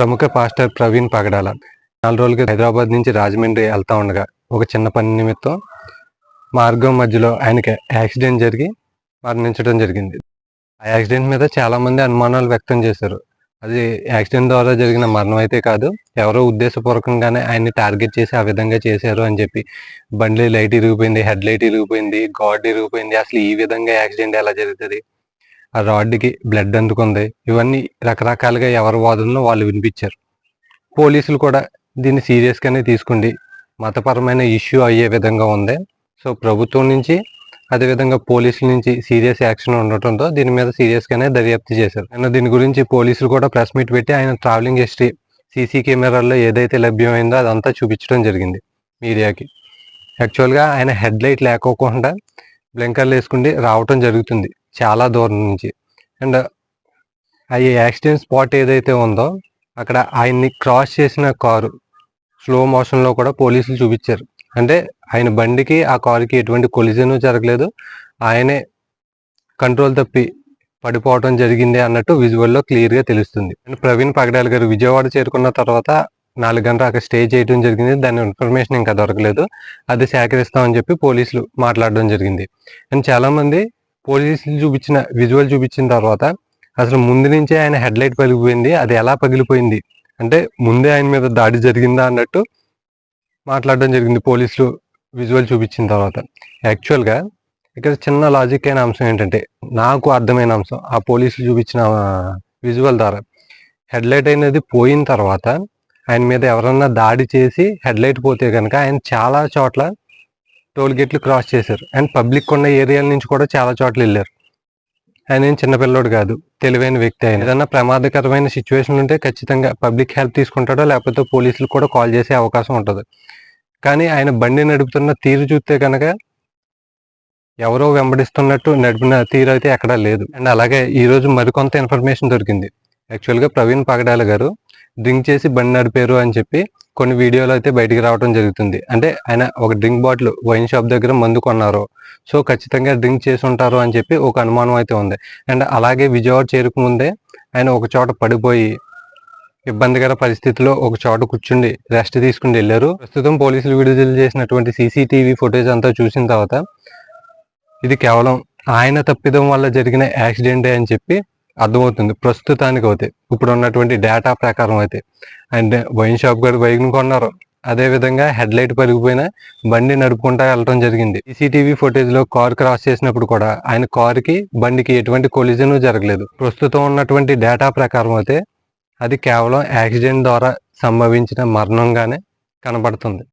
ప్రముఖ పాస్టర్ ప్రవీణ్ పగడాల. నాలుగు రోజులకి హైదరాబాద్ నుంచి రాజమండ్రి వెళ్తా ఉండగా ఒక చిన్న పని నిమిత్తం మార్గం మధ్యలో ఆయనకి యాక్సిడెంట్ జరిగి మరణించడం జరిగింది. ఆ యాక్సిడెంట్ మీద చాలామంది అనుమానాలు వ్యక్తం చేశారు. అది యాక్సిడెంట్ ద్వారా జరిగిన మరణం అయితే కాదు ఎవరో ఉద్దేశపూర్వకంగానే ఆయన్ని టార్గెట్ చేసి ఆ విధంగా చేశారు అని చెప్పి బండి లైట్ ఇరిగిపోయింది హెడ్ లైట్ ఇరిగిపోయింది గాడ్ ఇరిగిపోయింది. అసలు ఈ విధంగా యాక్సిడెంట్ ఎలా జరుగుతుంది? ఆ రాడ్కి బ్లడ్ అందుకుంది. ఇవన్నీ రకరకాలుగా ఎవరి వాదనలో వాళ్ళు వినిపించారు. పోలీసులు కూడా దీన్ని సీరియస్గానే తీసుకుండి మతపరమైన ఇష్యూ అయ్యే విధంగా ఉంది. సో ప్రభుత్వం నుంచి అదేవిధంగా పోలీసుల నుంచి సీరియస్ యాక్షన్ ఉండటంతో దీని మీద సీరియస్గానే దర్యాప్తు చేశారు. ఆయన దీని గురించి పోలీసులు కూడా ప్రెస్ మీట్ పెట్టి ఆయన ట్రావెలింగ్ హిస్టరీ సీసీ కెమెరాల్లో ఏదైతే లభ్యమైందో అదంతా చూపించడం జరిగింది మీడియాకి. యాక్చువల్గా ఆయన హెడ్ లైట్ లేకోకుండా బ్లింకర్లు వేసుకుండి రావటం జరుగుతుంది. చాలా దూరం నుంచి. అండ్ ఆ యాక్సిడెంట్ స్పాట్ ఏదైతే ఉందో అక్కడ ఆయన్ని క్రాస్ చేసిన కారు స్లో మోషన్లో కూడా పోలీసులు చూపించారు. అంటే ఆయన బండికి ఆ కారుకి ఎటువంటి కొలిజన్ జరగలేదు. ఆయనే కంట్రోల్ తప్పి పడిపోవడం జరిగింది అన్నట్టు విజువల్లో క్లియర్గా తెలుస్తుంది. అండ్ ప్రవీణ్ పగడాల్ గారు విజయవాడ చేరుకున్న తర్వాత నాలుగు గంటలు అక్కడ స్టే చేయడం జరిగింది. దాని ఇన్ఫర్మేషన్ ఇంకా దొరకలేదు. అది సేకరిస్తామని చెప్పి పోలీసులు మాట్లాడడం జరిగింది. అండ్ చాలామంది పోలీసులు చూపించిన విజువల్ చూపించిన తర్వాత అసలు ముందు నుంచే ఆయన హెడ్ లైట్ పగిలిపోయింది. అది ఎలా పగిలిపోయింది? అంటే ముందే ఆయన మీద దాడి జరిగిందా అన్నట్టు మాట్లాడడం జరిగింది పోలీసులు విజువల్ చూపించిన తర్వాత. యాక్చువల్గా ఇక్కడ చిన్న లాజిక్ అయిన అంశం ఏంటంటే నాకు అర్థమైన అంశం ఆ పోలీసులు చూపించిన విజువల్ ద్వారా. హెడ్ లైట్ అనేది పోయిన తర్వాత ఆయన మీద ఎవరన్నా దాడి చేసి హెడ్ లైట్ పోతే కనుక ఆయన చాలా చోట్ల టోల్ గేట్లు క్రాస్ చేశారు. అండ్ పబ్లిక్ ఉన్న ఏరియాల నుంచి కూడా చాలా చోట్ల వెళ్ళారు. ఆయన ఏం చిన్నపిల్లోడు కాదు తెలివైన వ్యక్తి ఆయన. ఏదైనా ప్రమాదకరమైన సిచ్యువేషన్ ఉంటే ఖచ్చితంగా పబ్లిక్ హెల్ప్ తీసుకుంటాడో లేకపోతే పోలీసులు కూడా కాల్ చేసే అవకాశం ఉంటుంది. కానీ ఆయన బండి నడుపుతున్న తీరు చూస్తే కనుక ఎవరో వెంబడిస్తున్నట్టు నడిపిన తీరు అయితే ఎక్కడా లేదు. అండ్ అలాగే ఈ రోజు మరికొంత ఇన్ఫర్మేషన్ దొరికింది. యాక్చువల్గా ప్రవీణ్ పగడాల గారు డ్రింక్ చేసి బండి నడిపారు అని చెప్పి కొన్ని వీడియోలు అయితే బయటికి రావడం జరుగుతుంది. అంటే ఆయన ఒక డ్రింక్ బాటిల్ వైన్ షాప్ దగ్గర మందు కొన్నారు. సో ఖచ్చితంగా డ్రింక్ చేసి ఉంటారు అని చెప్పి ఒక అనుమానం అయితే ఉంది. అండ్ అలాగే విజయవాడ చేరుకుముందే ఆయన ఒక చోట పడిపోయి ఇబ్బందికర పరిస్థితిలో ఒక చోట కూర్చుండి రెస్ట్ తీసుకుని వెళ్ళారు. ప్రస్తుతం పోలీసులు విడుదల చేసినటువంటి సీసీటీవీ ఫుటేజ్ అంతా చూసిన తర్వాత ఇది కేవలం ఆయన తప్పిదం వల్ల జరిగిన యాక్సిడెంటే అని చెప్పి అర్థమవుతుంది. ప్రస్తుతానికి అయితే ఇప్పుడు ఉన్నటువంటి డేటా ప్రకారం అయితే. అండ్ వైన్ షాప్ గారు బైక్ కొన్నారు. అదే విధంగా హెడ్ లైట్ పరిగిపోయిన బండి నడుపుకుంటా వెళ్ళడం జరిగింది. సీసీటీవీ ఫుటేజ్లో కార్ క్రాస్ చేసినప్పుడు కూడా ఆయన కార్కి బండికి ఎటువంటి కొలిజన్ జరగలేదు. ప్రస్తుతం ఉన్నటువంటి డేటా ప్రకారం అయితే అది కేవలం యాక్సిడెంట్ ద్వారా సంభవించిన మరణంగానే కనబడుతుంది.